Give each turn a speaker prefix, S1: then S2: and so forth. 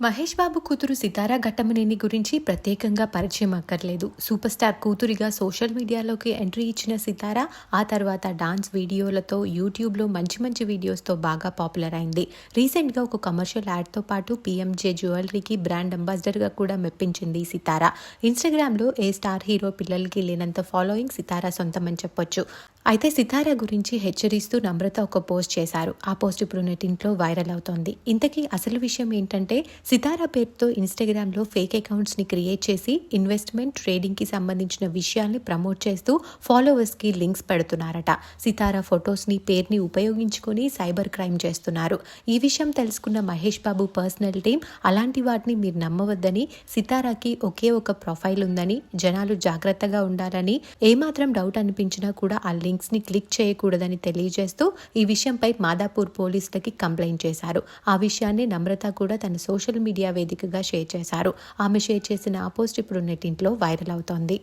S1: మహేష్ బాబు కూతురు సితారా ఘట్టమనేని గురించి ప్రత్యేకంగా పరిచయం అక్కర్లేదు. సూపర్ స్టార్ కూతురిగా సోషల్ మీడియాలోకి ఎంట్రీ ఇచ్చిన సితారా ఆ తర్వాత డాన్స్ వీడియోలతో యూట్యూబ్లో మంచి మంచి వీడియోస్తో బాగా పాపులర్ అయింది. రీసెంట్గా ఒక కమర్షియల్ యాడ్తో పాటు పీఎంజే జ్యువెలరీకి బ్రాండ్ అంబాసిడర్గా కూడా మెప్పించింది సితారా. ఇన్స్టాగ్రామ్లో ఏ స్టార్ హీరో పిల్లలకి లేనంత ఫాలోయింగ్ సితారా సొంతమని చెప్పొచ్చు. అయితే సితారా గురించి హెచ్చరిస్తూ నమ్రత ఒక పోస్ట్ చేశారు. ఆ పోస్ట్ ఇప్పుడు నెటింట్లో వైరల్ అవుతోంది. ఇంతకీ అసలు విషయం ఏంటంటే సితారా పేరుతో ఇన్స్టాగ్రామ్లో ఫేక్ అకౌంట్స్ని క్రియేట్ చేసి ఇన్వెస్ట్మెంట్ ట్రేడింగ్కి సంబంధించిన విషయాల్ని ప్రమోట్ చేస్తూ ఫాలోవర్స్కి లింక్స్ పెడుతున్నారట. సితారా ఫొటోస్ని పేరుని ఉపయోగించుకొని సైబర్ క్రైమ్ చేస్తున్నారు. ఈ విషయం తెలుసుకున్న మహేష్ బాబు పర్సనల్ టీం అలాంటి వాటిని మీరు నమ్మవద్దని సితారాకి ఒకే ఒక ప్రొఫైల్ ఉందని జనాలు జాగ్రత్తగా ఉండాలని ఏమాత్రం డౌట్ అనిపించినా కూడా ఆ లింక్స్ని క్లిక్ చేయకూడదని తెలియజేస్తూ ఈ విషయంపై మాదాపూర్ పోలీసులకి కంప్లైంట్ చేశారు. ఆ విషయాన్ని నమ్రత కూడా తన సోషల్ మీడియా వేదికగా షేర్ చేశారు. ఆమె షేర్ చేసిన ఆ పోస్ట్ ఇప్పుడు నెట్టింట్లో వైరల్ అవుతోంది.